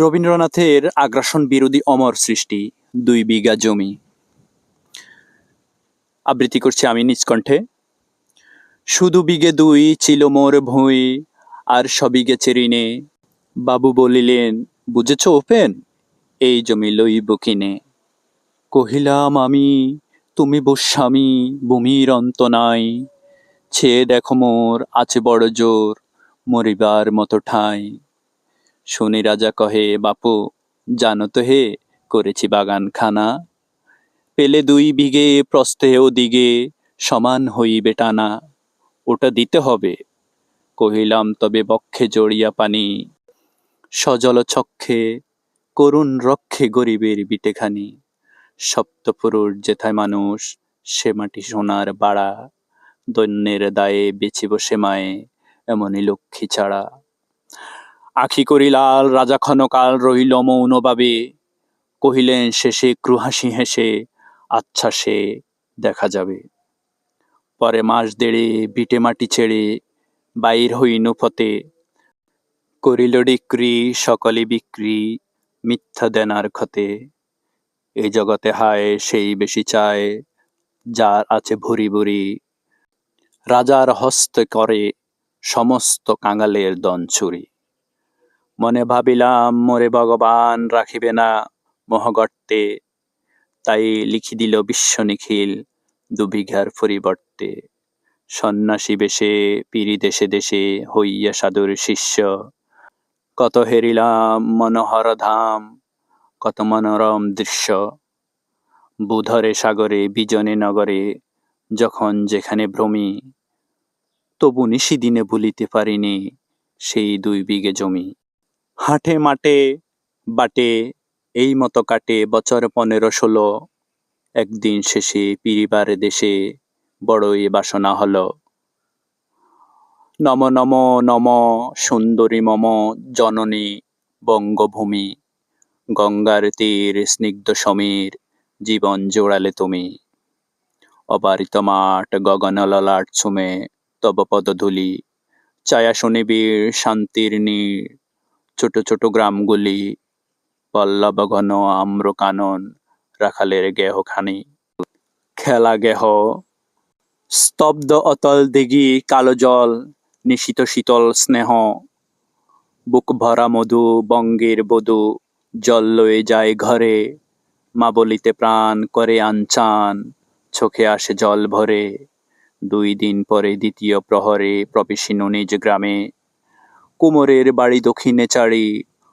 রবীন্দ্রনাথের আগ্রাসন বিরোধী অমর সৃষ্টি, দুই বিঘা জমি। আবৃত্তি করছি আমি নিজ কণ্ঠে। শুধু বিঘে দুই ছিল মোর ভুঁই, আর সবিগে চেরিনে বাবু বলিলেন, বুঝেছ ওপেন? এই জমি লইব কিনে। কহিলাম, আমি, তুমি বস্বামী ভূমির অন্ত নাই। ছে দেখো মোর, আছে বড় জোর, মরিবার মতো ঠাঁই। শুনি রাজা কহে, বাপু, জানো তো হে, করেছি বাগান খানা পেলে দুই বিঘে প্রস্থে ও দিগে সমান হইবে টানা। ওটা দিতে হবে। কহিলাম, তবে বক্ষে জড়িয়া পানি, সজল চক্ষে করুণ রক্ষে গরিবের বিটেখানি। সপ্তপুরুষ যেথায় মানুষ, সে মাটি সোনার বাড়া। দৈন্যের দায়ে বেচিব সে মায়ে, এমনই লক্ষ্মী ছাড়া। আখি করিলাল রাজা ক্ষণকাল রহিল মৌনভাবে। কহিলেন, শেষে ক্রুহাসি হেসে আচ্ছা সে দেখা যাবে। পরে মাস দেড়ে বিটে মাটি ছেড়ে বাইর হইন ফতে করিল ডিক্রি, সকলে বিক্রি মিথ্যা দেনার ক্ষতে। এই জগতে হায়, সেই বেশি চায় যার আছে ভুরি ভুরি। রাজার হস্তে করে সমস্ত কাঙালের দন চুরি মনে ভাবিলাম, মোরে ভগবান রাখিবে না মহগর্তে। তাই লিখি দিল বিশ্ব নিখিল দুবিঘার পরিবর্তে। সন্ন্যাসী বেশে পিরি দেশে দেশে হইয়া সাধুর শিষ্য। কত হেরিলাম মনোহর ধাম, কত মনোরম দৃশ্য। বুধরে, সাগরে, বিজনে, নগরে, যখন যেখানে ভ্রমি, তবু নিশিদিনে ভুলিতে পারিনি সেই দুই বিঘে জমি। হাটে মাঠে, বাটে, এই মতো কাটে বছর পনেরো ষোলো। একদিন শেষে পিরিবার দেশে বড়ই বাসনা হলো। নম নম নম সুন্দরী মম জননী বঙ্গভূমি, গঙ্গার তীর স্নিগ্ধ সমীর জীবন জোড়ালে তুমি। অবারিত মাঠ গগন ললাট ছুমে তব পদধূলি, ছায়া শনিবীর শান্তির নীড় ছোট ছোট গ্রামগুলি, পল্লব ঘন আম্র কানন রাখালের গেহ খানি খেলা গেহ, স্তব্ধ অতল দিঘি, কালো জল, নিশিত শীতল স্নেহ, বুক ভরা মধু, বঙ্গের বধূ, জল লয়ে যায় ঘরে মা বলিতে প্রাণ করে আনচান, চোখে আসে জল ভরে, দুই দিন পরে দ্বিতীয় প্রহরে প্রবেশিনু নিজ গ্রামে। কুমোরের বাড়ি দক্ষিণে চারি।